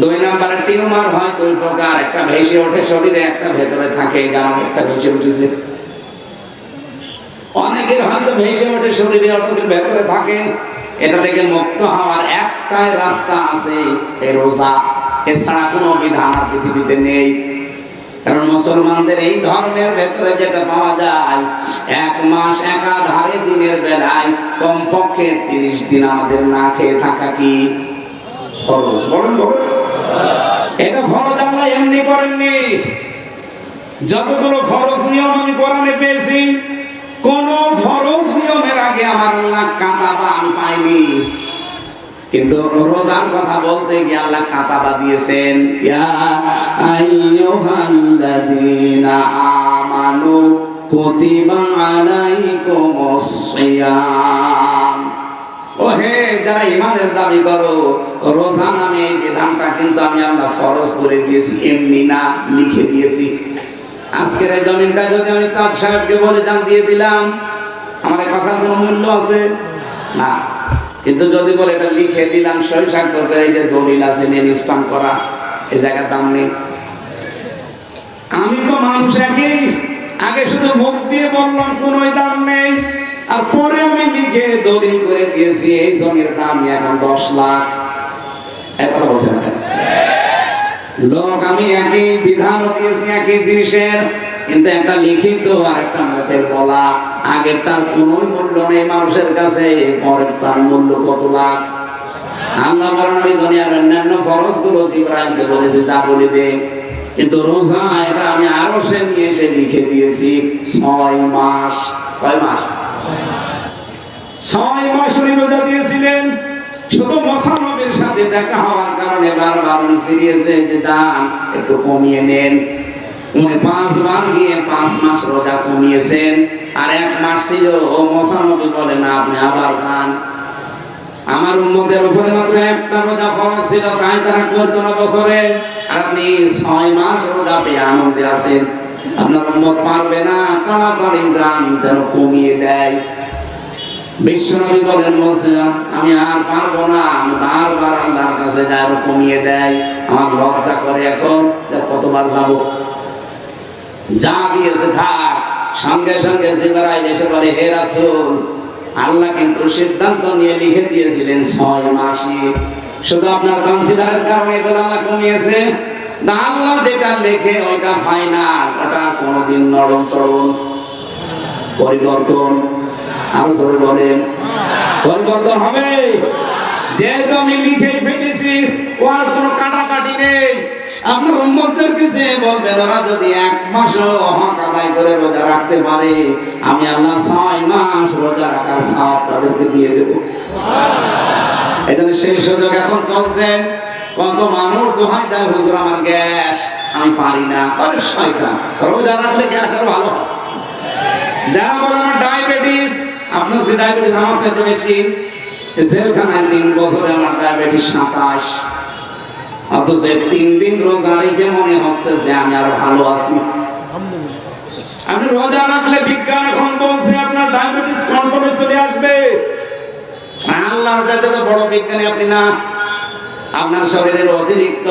দুই নাম্বারে টিউমার হয় দুই প্রকার, একটা ভেসে ওঠে শরীরে, একটা ভেতরে থাকে যেমন একটা ভেসে উঠেছে। অনেকের হয়তো ভেসে ওঠে শরীরে, অনেকের ভেতরে থাকে। এটা থেকে মুক্ত হওয়ার একটাই রাস্তা আছে এই রোজা। এছাড়া কোনো বিধান আর পৃথিবীতে নেই। কারণ মুসলমানদের এই ধর্মের ভেতরে যেটা পাওয়া যায়, এক মাস একাধারে দিনের বেলায় কমপক্ষে তিরিশ দিন আমাদের না খেয়ে থাকা কি খরচ বলেন বলেন। এটা ফরজ আল্লাহ এমনি করেননি। যতগুলো ফরজ নিয়ম আমি কোরআনে পেয়েছি, কোন ফরজ নিয়মের আগে আমার আল্লাহ কাতাবা আমি পাইনি। কিন্তু রোজার কথা বলতে গিয়ে আল্লাহ কাতাবা দিয়েছেন, ইয়া আইয়ুহাল্লাযীনা আমানু কুতিবা আলাইকুমুস সিয়াম। কিন্তু না যদি বলে কিন্তু যদি বলে এটা লিখে দিলাম সই স্বাক্ষর এই যে দলিল আছে নেন স্টাম্প করা এই জায়গার দাম নেই। আমি তো মানুষ আগে শুধু মুখ দিয়ে বললাম, কোনো লিখে দলিল করে দিয়েছি, এই জমির দাম এখন দশ লাখ। এক কথা বলছেন লোক, আমি একই বিধানও দিয়েছি, একই জিনিসের, কিন্তু একটা লিখিত আর একটা মুখের বলা। আগের তার কোনো মূল্য নেই মানুষের কাছে পরের তার মূল্য কত লাখ? আল্লাহ বলেন, আমি দুনিয়ার অন্যান্য ফরজগুলো জিব্রাইলকে বলেছি, যা বলিবে। কিন্তু রোজা, এটা আমি আরও সে নিয়ে এসে লিখে দিয়েছি, ছয় মাস। কয় মাস? ছয় মাস রোজা দিয়েছিলেন। শুধু মোসানবের সাথে দেখা হওয়ার কারণে বারবার উনি ফিরিয়েছে যে, যান, একটু কমিয়ে নেন। উনি পাঁচবার গিয়ে পাঁচ মাস রোজা কমিয়েছেন। আর এক মাস ছিল, ও বলে, না, আপনি আবার যান। আমার উপরে মাত্র একটা রোজা ফরজ ছিল, তাই তারা করতো না বছরে। আর আপনি ছয় মাস রোজা পেয়ে আনন্দে আছেন। আপনার উন্মত পারবে না, তাড়াতাড়ি যান, যেন কমিয়ে দেয়। বিশ্বনবী বলেন মোসা আমি আর পারব না বারবার আল্লাহর কাছে আরও কমিয়ে দেয়। আমার লজ্জা করে এখন কতবার যাব। যা দিয়েছে থাক, সঙ্গে সঙ্গে বলে আল্লাহ কিন্তু সিদ্ধান্ত নিয়ে লিখে দিয়েছিলেন ছয় মাসই। শুধু আপনার কনসিডারের কারণে এগুলো আল্লাহ কমিয়েছে? না, আল্লাহ যেটা লেখে ওইটা ফাইনাল ওটা কোনোদিন নরম, চরম পরিবর্তন জোরে বলেন পরিবর্তন হবে। যেহেতু আমি লিখে ফেলেছি ও আর কোনো কাটাকাটি নেই। আপনার উম্মতদেরকে যে বলবেন, ওরা যদি এক মাসও হক করে রোজা রাখতে পারে, আমি আল্লাহ ছয় মাস রোজা রাখার সাপ তাদেরকে দিয়ে দেব। এখানে সেই সুযোগ এখন চলছে। কত মানুষ দোহাই দেয়, হুজুর, আমার গ্যাস, আমি পারি না। আরে শয়তান, রোজা রাখলে গ্যাস আর ভালো যারা বলে আপনার ডায়াবেটিস আমার সাথে বেশি জেলখানায় তিন বছরে আমার ডায়াবেটিস সাতাশ। অথচ তিন দিন রোজা রেখে মনে হচ্ছে যে আমি আর ভালো আছি। আপনি রোজা রাখলে বিজ্ঞান এখন বলছে আপনার ডায়াবেটিস কন্ট্রোলে চলে আসবে। আল্লাহর যাতে তো বড় বিজ্ঞানী আপনি না। আপনার শরীরের অতিরিক্ত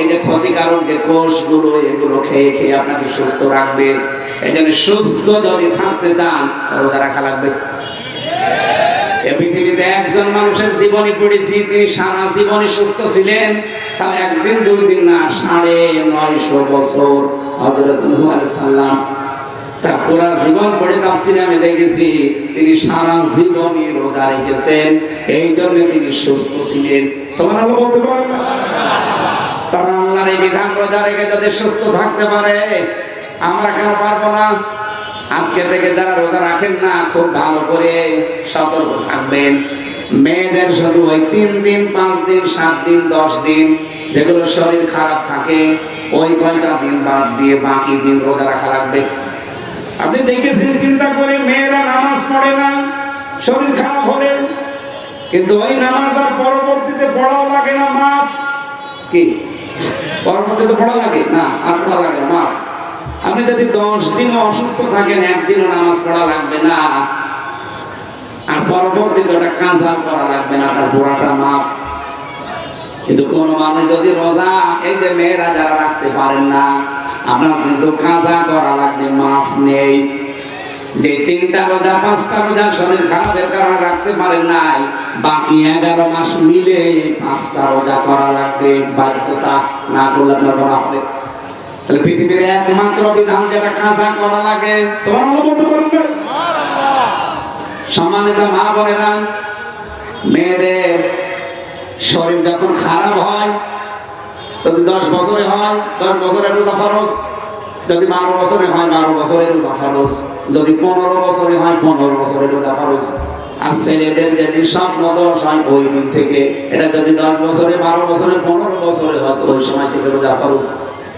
এই যে ক্ষতিকারক যে কোষগুলো, এগুলো খেয়ে খেয়ে আপনাকে সুস্থ রাখবে। এই জন্য সুস্থ যদি থাকতে চান, রোজা রাখা লাগবে। এ একজন মানুষের জীবনী তিনি সারা জীবনে সুস্থ ছিলেন তাও একদিন দুই দিন না, সাড়ে নয়শো বছর তার জীবন পড়ে দেখেছি, তিনি সারা জীবনই রোজা রেখেছেন, এই জন্য তিনি সুস্থ ছিলেন। সুবহানাল্লাহ বলতে পারেন তারা আল্লাহর এই বিধান রোজা রেখে যদি সুস্থ থাকতে পারে, আমরা কেন পারব না? আজকে থেকে যারা রোজা রাখেন না, খুব ভালো করে সতর্ক থাকবেন। মেয়েদের শুধু ওই তিন দিন, পাঁচ দিন, সাত দিন, দশ দিন যেগুলো শরীর খারাপ থাকে, ওই কয়টা দিন বাদ দিয়ে বাকি দিন রোজা রাখা লাগবে। আপনি দেখেছেন, চিন্তা করে মেয়েরা নামাজ পড়ে না, শরীর খারাপ হলে। কিন্তু ওই নামাজ আর পরবর্তীতে পড়াও লাগে না, মাফ। কি? পরবর্তীতে পড়া লাগে? না, আর পড়া লাগে না, মাফ। আপনি যদি দশ দিন অসুস্থ থাকেন, একদিনও নামাজ পড়া লাগবে না। আর পরবর্তীতে ওটা কাঁচা করা লাগবে না, আপনার পোড়াটা মাফ। কিন্তু কোন মানুষ যদি রোজা, এই যে মেয়েরা যারা রাখতে পারেন না, আপনার কিন্তু কাজা করা লাগবে, মাফ নেই। যে তিনটা রোজা, পাঁচটা রোজা শরীর খারাপের কারণে রাখতে পারেন নাই, বাকি এগারো মাস মিলে পাঁচটা রোজা করা লাগবে, বাধ্যতা না করলে আপনার করা হবে তাহলে পৃথিবীর একমাত্র বিধান যেটা কাঁচা করা লাগে সম্মানিত মা বোনেরা, মেয়েদের শরীর যখন খারাপ হয়, যদি দশ বছরে হয়, দশ বছরের রোজা ফরজ। যদি বারো বছরে হয়, বারো বছরের রোজা ফরজ। যদি পনেরো বছরে হয়, পনেরো বছরের রোজা ফরজ। আর ছেলেদের যেদিন স্বপ্ন দোষ হয়, ওই দিন থেকে। এটা যদি দশ বছরে, বারো বছরে, পনেরো বছরে হয় ওই সময় থেকে রোজা ফরজ।